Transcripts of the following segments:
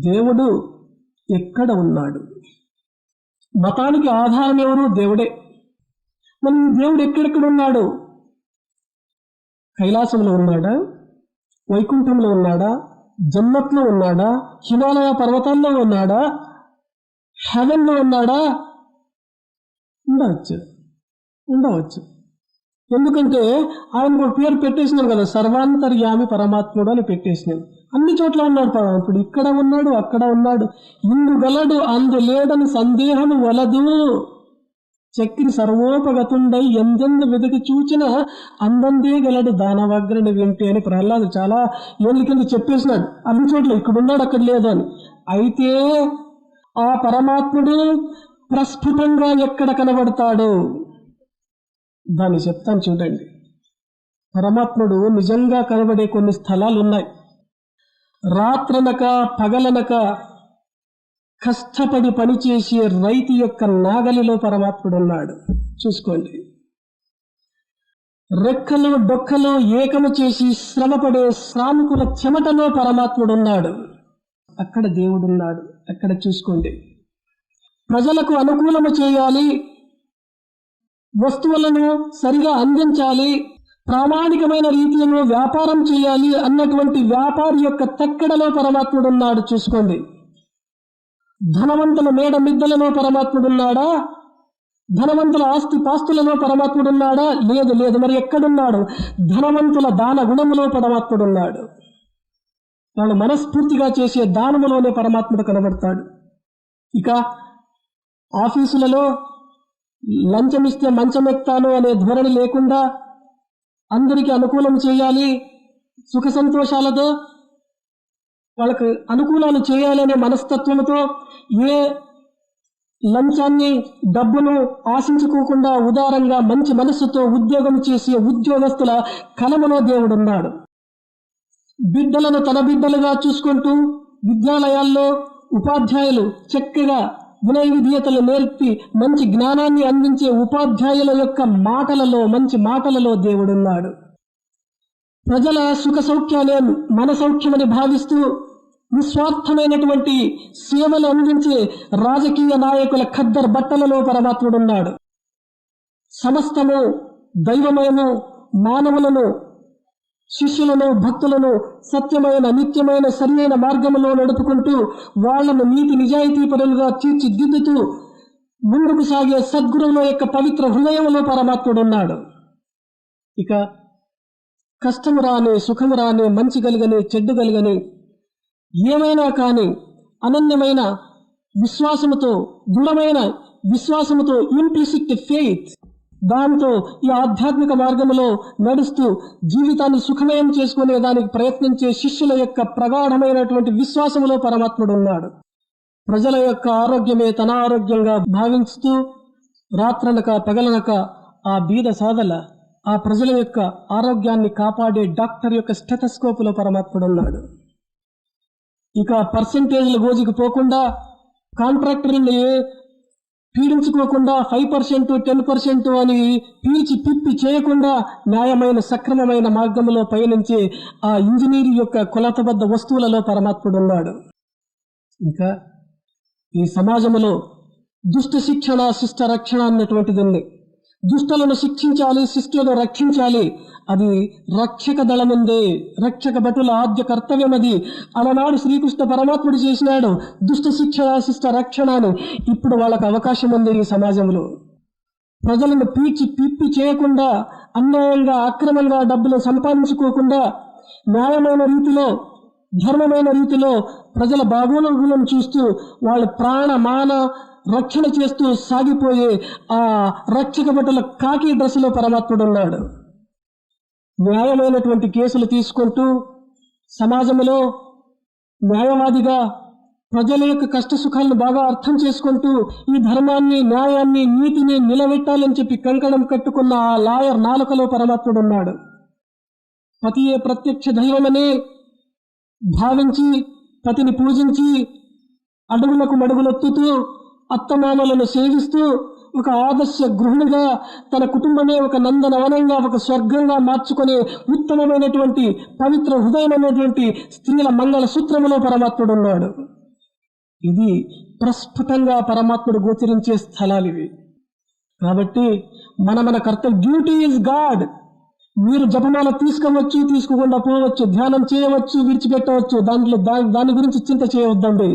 దేవుడు ఎక్కడ ఉన్నాడు? మతానికి ఆధారం ఎవరు? దేవుడే. మరి దేవుడు ఎక్కడెక్కడ ఉన్నాడు? కైలాసంలో ఉన్నాడా? వైకుంఠంలో ఉన్నాడా? జన్నత్లో ఉన్నాడా? హిమాలయ పర్వతాల్లో ఉన్నాడా? హెవెన్లో ఉన్నాడా? ఉండవచ్చు. ఉండవచ్చు. ఎందుకంటే ఆయన కూడా పేరు పెట్టేసినాం కదా సర్వాంతర్యామి పరమాత్ముడు అని పెట్టేసినాడు. అన్ని చోట్ల ఉన్నాడు పరమాత్ముడు ఇక్కడ ఉన్నాడు అక్కడ ఉన్నాడు. ఇందు గలడు అందు లేడని సందేహము వలదు. చక్కిని సర్వోపగతుండై ఎందెందు వెతికి చూచిన అందందే గలడు దానవగ్రని వింటే అని ప్రహ్లాదు చాలా ఏళ్ళ కింద చెప్పేసినాడు. అన్ని చోట్ల ఇక్కడ ఉన్నాడు అక్కడ లేదు అని. అయితే ఆ పరమాత్ముడు ప్రస్ఫుటంగా ఎక్కడ కనబడతాడు? దాన్ని చెప్తాను చూడండి. పరమాత్ముడు నిజంగా కనబడే కొన్ని స్థలాలు ఉన్నాయి రాత్రనక పగలనక కష్టపడి పనిచేసే రైతు యొక్క నాగలిలో పరమాత్ముడు ఉన్నాడు చూసుకోండి. రెక్కలు డొక్కలు ఏకము చేసి శ్రమపడే శ్రామికుల చెమటలో పరమాత్ముడు ఉన్నాడు అక్కడ దేవుడున్నాడు. అక్కడ చూసుకోండి. ప్రజలకు అనుకూలము చేయాలి వస్తువులను సరిగా అందించాలి ప్రామాణికమైన రీతిలో వ్యాపారం చేయాలి అన్నటువంటి వ్యాపారి యొక్క తక్కడలో పరమాత్ముడు ఉన్నాడు చూసుకోండి. ధనవంతుల మేడ మిద్దలలో పరమాత్ముడున్నాడా ధనవంతుల ఆస్తి పాస్తులలో పరమాత్ముడున్నాడా లేదు లేదు మరి ఎక్కడున్నాడు? ధనవంతుల దాన గుణములో పరమాత్ముడున్నాడు వాళ్ళు మనస్ఫూర్తిగా చేసే దానములోనే పరమాత్ముడు కనబడతాడు. ఇక ఆఫీసులలో లంచం ఇస్తే మంచం ఎత్తాను అనే ధోరణి లేకుండా అందరికీ అనుకూలం చేయాలి సుఖ సంతోషాలతో వాళ్ళకు అనుకూలాలు చేయాలనే మనస్తత్వంతో ఏ లంచాన్ని డబ్బును ఆశించుకోకుండా ఉదారంగా మంచి మనస్సుతో ఉద్యోగం చేసే ఉద్యోగస్తుల కలములో దేవుడున్నాడు. బిడ్డలను తన బిడ్డలుగా చూసుకుంటూ విద్యాలయాల్లో ఉపాధ్యాయులు చక్కగా వినయ విధేయతలు నేర్పి మంచి జ్ఞానాన్ని అందించే ఉపాధ్యాయుల యొక్క మాటలలో మంచి మాటలలో దేవుడున్నాడు. ప్రజల సుఖ సౌఖ్యాలే మన సౌఖ్యమని భావిస్తూ నిస్వార్థమైనటువంటి సేవలు అందించే రాజకీయ నాయకుల ఖద్దర్ బట్టలలో పరమాత్ముడున్నాడు. సమస్తము దైవమయము మానవులను శిష్యులను భక్తులను సత్యమైన నిత్యమైన సరియైన మార్గంలో నడుపుకుంటూ వాళ్ళను నీతి నిజాయితీ పరులుగా తీర్చిదిద్దుతూ ముందుకు సాగే సద్గురువుల యొక్క పవిత్ర హృదయంలో పరమాత్ముడున్నాడు. ఇక కష్టము రాని సుఖము రాని మంచి కలిగని చెడ్డు కలిగని ఏమైనా కానీ అనన్యమైన విశ్వాసముతో దృఢమైన విశ్వాసముతో ఇంప్లిసిట్ ఫెయిత్ దాంతో ఈ ఆధ్యాత్మిక మార్గంలో నడుస్తూ జీవితాన్ని సుఖమయం చేసుకునే దానికి ప్రయత్నించే శిష్యుల యొక్క ప్రగాఢమైనటువంటి విశ్వాసములో పరమాత్ముడు ఉన్నాడు. ప్రజల యొక్క ఆరోగ్యమే తన ఆరోగ్యంగా భావించుతూ రాత్రనక పగలనక ఆ బీద సాధల ఆ ప్రజల యొక్క ఆరోగ్యాన్ని కాపాడే డాక్టర్ యొక్క స్టెథస్కోపులో పరమాత్ముడు ఉన్నాడు. ఇక పర్సంటేజ్ల గోజుకు పోకుండా కాంట్రాక్టర్ని పీడించుకోకుండా ఫైవ్ పర్సెంట్ టెన్ పర్సెంట్ అని పీల్చి పిప్పి చేయకుండా న్యాయమైన సక్రమమైన మార్గంలో పయనించే ఆ ఇంజనీర్ యొక్క కులతబద్ధ వస్తువులలో పరమాత్ముడు ఉన్నాడు. ఇంకా ఈ సమాజంలో దుష్ట శిక్షణ శిష్ట రక్షణ అన్నటువంటిది ఉంది. దుష్టలను శిక్షించాలి శిష్యులను రక్షించాలి. అది రక్షక దళముందే రక్షక భటుల ఆద్య కర్తవ్యం అది అలనాడు శ్రీకృష్ణ పరమాత్ముడు చేసినాడు దుష్ట శిక్షణ శిష్ట రక్షణను. ఇప్పుడు వాళ్ళకు అవకాశం ఉంది ఈ సమాజంలో. ప్రజలను పీచి పిప్పి చేయకుండా అన్యాయంగా అక్రమంగా డబ్బులు సంపాదించుకోకుండా న్యాయమైన రీతిలో ధర్మమైన రీతిలో ప్రజల బాగోగులను చూస్తూ వాళ్ళ ప్రాణ మాన రక్షణ చేస్తూ సాగిపోయే ఆ రక్షక బట్టల కాకి డ్రెస్సులో పరమాత్ముడు ఉన్నాడు న్యాయమైనటువంటి కేసులు తీసుకుంటూ సమాజంలో న్యాయవాదిగా ప్రజల యొక్క కష్ట సుఖాలను బాగా అర్థం చేసుకుంటూ ఈ ధర్మాన్ని న్యాయాన్ని నీతిని నిలబెట్టాలని చెప్పి కంకణం కట్టుకున్న ఆ లాయర్ నాలుకలో పరమాత్ముడు ఉన్నాడు పతియే ప్రత్యక్ష దైవమనే భావించి పతిని పూజించి అడుగులకు మడుగులొత్తుతూ అత్తమామలను సేవిస్తూ ఒక ఆదర్శ గృహిణిగా తన కుటుంబమే ఒక నందనవనంగా ఒక స్వర్గంగా మార్చుకునే ఉత్తమమైనటువంటి పవిత్ర హృదయమైనటువంటి స్త్రీల మంగళ సూత్రములో పరమాత్ముడు ఉన్నాడు ఇది ప్రస్ఫుటంగా పరమాత్ముడు గోచరించే స్థలాలు ఇవి. కాబట్టి మన మన కర్తవ్య డ్యూటీ ఈజ్ గాడ్. మీరు జపమాల తీసుకోవచ్చు తీసుకోకుండా పోవచ్చు ధ్యానం చేయవచ్చు విడిచిపెట్టవచ్చు దాంట్లో దాని దాని గురించి చింత చేయవద్దండి.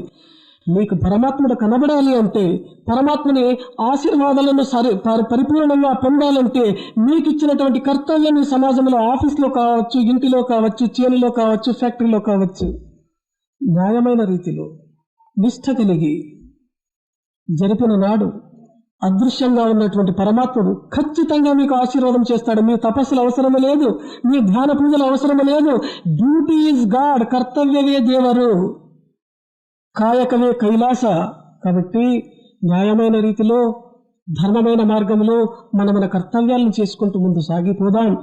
మీకు పరమాత్ముడు కనబడాలి అంటే పరమాత్మని ఆశీర్వాదాలను సరి పరిపూర్ణంగా పొందాలంటే మీకు ఇచ్చినటువంటి కర్తవ్యాన్ని సమాజంలో ఆఫీస్లో కావచ్చు ఇంటిలో కావచ్చు చేనులో కావచ్చు ఫ్యాక్టరీలో కావచ్చు. న్యాయమైన రీతిలో నిష్ట కలిగి జరిపిన నాడు అదృశ్యంగా ఉన్నటువంటి పరమాత్ముడు ఖచ్చితంగా మీకు ఆశీర్వాదం చేస్తాడు. మీ తపస్సులు అవసరం లేదు. మీ ధ్యాన పూజలు అవసరం లేదు. డ్యూటీ ఈజ్ గాడ్ కర్తవ్యవే దేవరు. కాయకవే కైలాస. కాబట్టి న్యాయమైన రీతిలో ధర్మమైన మార్గంలో మన మన కర్తవ్యాలను చేసుకుంటూ ముందు సాగిపోదాం.